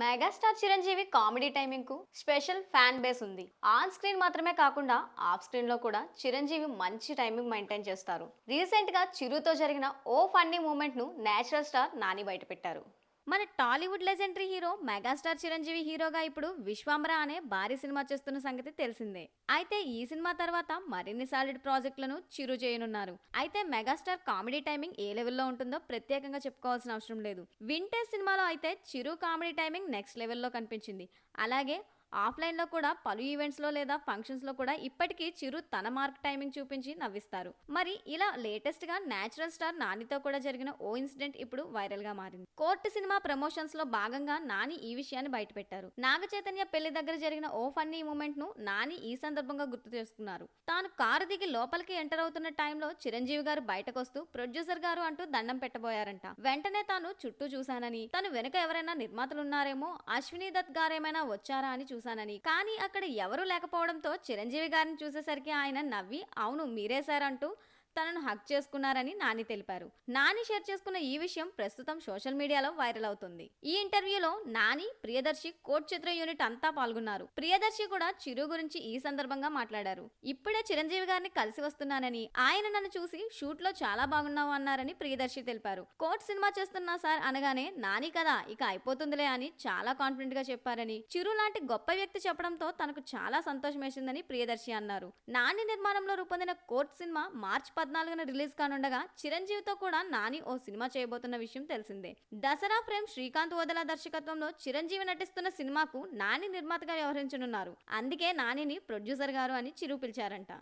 Megastar Chiranjeevi comedy టైమింగ్కు special fan base ఉంది. On screen మాత్రమే కాకుండా ఆఫ్ స్క్రీన్లో కూడా చిరంజీవి మంచి టైమింగ్ మెయింటైన్ చేస్తారు. రీసెంట్గా చిరుతో జరిగిన ఓ ఫన్నీ మూమెంట్ను నేచురల్ స్టార్ నాని బయటపెట్టారు. మన Tollywood legendary hero megastar Chiranjeevi హీరోగా ఇప్పుడు విశ్వాంబర అనే భారీ సినిమా చేస్తున్న సంగతి తెలిసిందే. అయితే ఈ సినిమా తర్వాత మరిన్ని సాలిడ్ ప్రాజెక్టులను చిరు చేయనున్నారు. అయితే మెగాస్టార్ కామెడీ టైమింగ్ ఏ లెవెల్లో ఉంటుందో ప్రత్యేకంగా చెప్పుకోవాల్సిన అవసరం లేదు. వింటేజ్ సినిమాలో అయితే చిరు కామెడీ టైమింగ్ నెక్స్ట్ లెవెల్లో కనిపించింది. అలాగే ఆఫ్లైన్లో కూడా పలు ఈవెంట్స్లో లేదా ఫంక్షన్స్లో కూడా ఇప్పటికీ చిరు తన మార్క్ టైమింగ్ చూపించి నవ్విస్తారు. మరి ఇలా లేటెస్ట్గా నేచురల్ స్టార్ నానితో కూడా జరిగిన ఓ ఇన్సిడెంట్ ఇప్పుడు వైరల్గా మారింది. కోర్టు సినిమా ప్రమోషన్స్లో భాగంగా నాని ఈ విషయాన్ని బయటపెట్టారు. నాగ చైతన్య పెళ్ళి దగ్గర జరిగిన ఓ ఫన్నీ మూమెంట్ను నాని ఈ సందర్భంగా గుర్తు చేసుకున్నారు. తాను కారు దిగి లోపలికి ఎంటర్ అవుతున్న టైంలో చిరంజీవి గారు బయటకు వస్తూ ప్రొడ్యూసర్ గారు అంటూ దండం పెట్టబోయారంట. వెంటనే తాను చుట్టూ చూశానని తను వెనుక ఎవరైనా నిర్మాతలున్నారేమో అశ్విని దత్ గారేమైనా వచ్చారా అని చూశానని. కానీ అక్కడ ఎవరూ లేకపోవడంతో చిరంజీవి గారిని చూసేసరికి ఆయన నవ్వి అవును మీరే సార్ అంటూ తనను హక్ చేసుకున్నారని నాని తెలిపారు. నాని షేర్ చేసుకున్న ఈ విషయం ప్రస్తుతం సోషల్ మీడియాలో వైరల్ అవుతుంది. ఈ ఇంటర్వ్యూలో నాని ప్రియదర్శి కోట్ చిత్ర యూనిట్ అంతా పాల్గొన్నారు. ప్రియదర్శి కూడా చిరు గురించి ఈ సందర్భంగా మాట్లాడారు. ఇప్పుడే చిరంజీవి గారిని కలిసి వస్తున్నానని ఆయన నన్ను చూసి షూట్లో చాలా బాగున్నావు అన్నారని ప్రియదర్శి తెలిపారు. కోట్ సినిమా చేస్తున్నా సార్ అనగానే నాని కదా ఇక అయిపోతుందిలే అని చాలా కాన్ఫిడెంట్గా చెప్పారని చిరు లాంటి గొప్ప వ్యక్తి చెప్పడంతో తనకు చాలా సంతోషం వేసిందని ప్రియదర్శి అన్నారు. నాని నిర్మాణంలో రూపొందిన కోర్ట్ సినిమా మార్చ్ పద్నాలుగున రిలీజ్ కానుండగా చిరంజీవితో కూడా నాని ఓ సినిమా చేయబోతున్న విషయం తెలిసిందే. దసరా ఫ్రేమ్ శ్రీకాంత్ ఓదల దర్శకత్వంలో చిరంజీవి నటిస్తున్న సినిమాకు నాని నిర్మాతగా వ్యవహరించనున్నారు. అందుకే నానిని ప్రొడ్యూసర్ గారు అని చిరు పిలిచారంట.